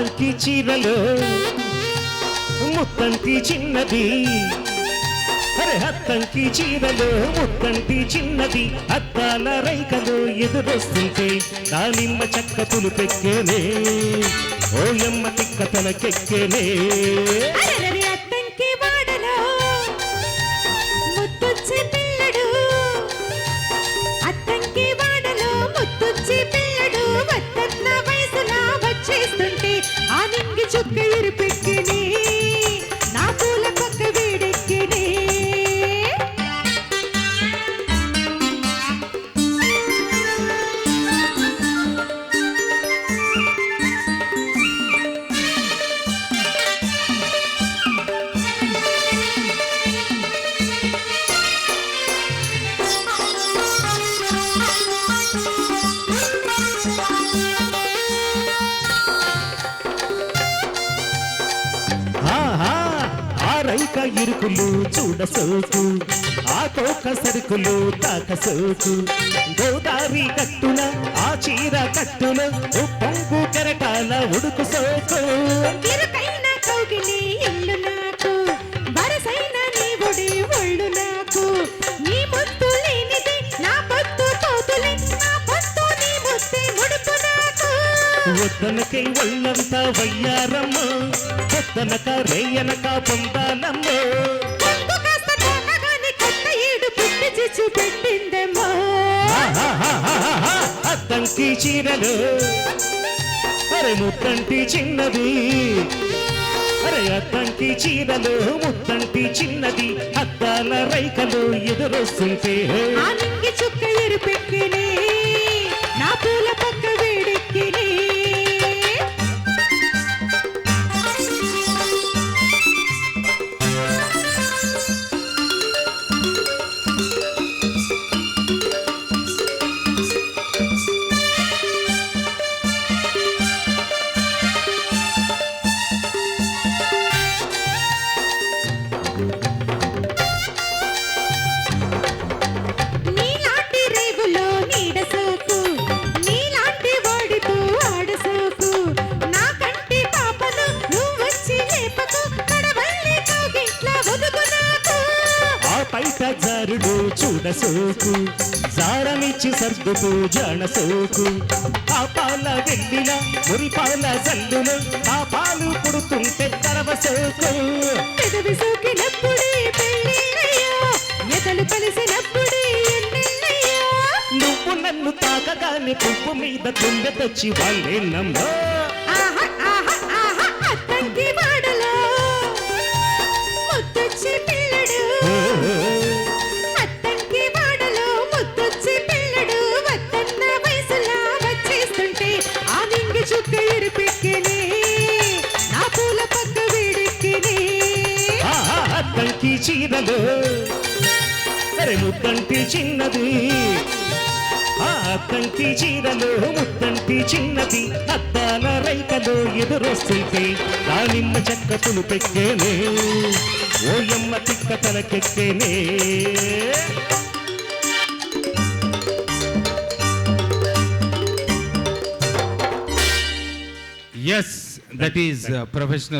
ముత్తంతి చీరలో ముత్తంతి చిన్నది. అరే అత్తంకి చీరలో ముత్తంటి చిన్నది. అత్తాల రైకలో ఎదురొస్తుంటే దానిమ్మ చక్క పులుపెక్కేనే ఓయమ్మ తిక్క తలకెక్కేనే ఆ ఇరుకులు చూడ సోకు ఆ తోక సరుకులు తాక సోకు గోదావరి కట్టున ఆ చీర కట్టున ఓ పొంగు కెరటాల ఉడుకు సోకు ఇల్లు నాకు వరసైన నీ ఒడి ఒళ్ళు నాకు. వద్దనకై ఒళ్ళంతా వయ్యారమ్మ. కొత్తనక రేయనక పొందాలమ్మ అద్దంకి చీరలు. అరే ముత్తంటి చిన్నది. అరే అద్దంకి చీరలు ముత్తంటి చిన్నది. అద్దాల రైకలు ఎదురొస్తుంటే. చుక్క ఎరుపెక్కిని నా పూల పక్క వేడెక్కిని. చూడ సోకు. జారనిచ్చి సర్దుతూ జాన సోకు. ఆ పాల వెండిన మురి పాల జల్లును ఆ పాలు పుడుతుంటే తరవ సోకు. పెదవి సోకినప్పుడే పెళ్ళిళ్ళయ్యో ఎదలు కలిసినప్పుడే నువ్వు నన్ను తాకగానే పువ్వు మీద తుండె తెచ్చి వాళ్ళే నమ్మో. అద్దంకి చీరలు అరే ముద్దంటి చిన్నది. అత్తంటి చీరలు ముద్దంటి చిన్నది. అద్దాల రైకలు ఎదురొస్తుంటే దానిమ్మ చెక్క పులుపెక్కేనే ఓయమ్మ తిక్క తలకెక్కేనే. Yes that is uh, professional.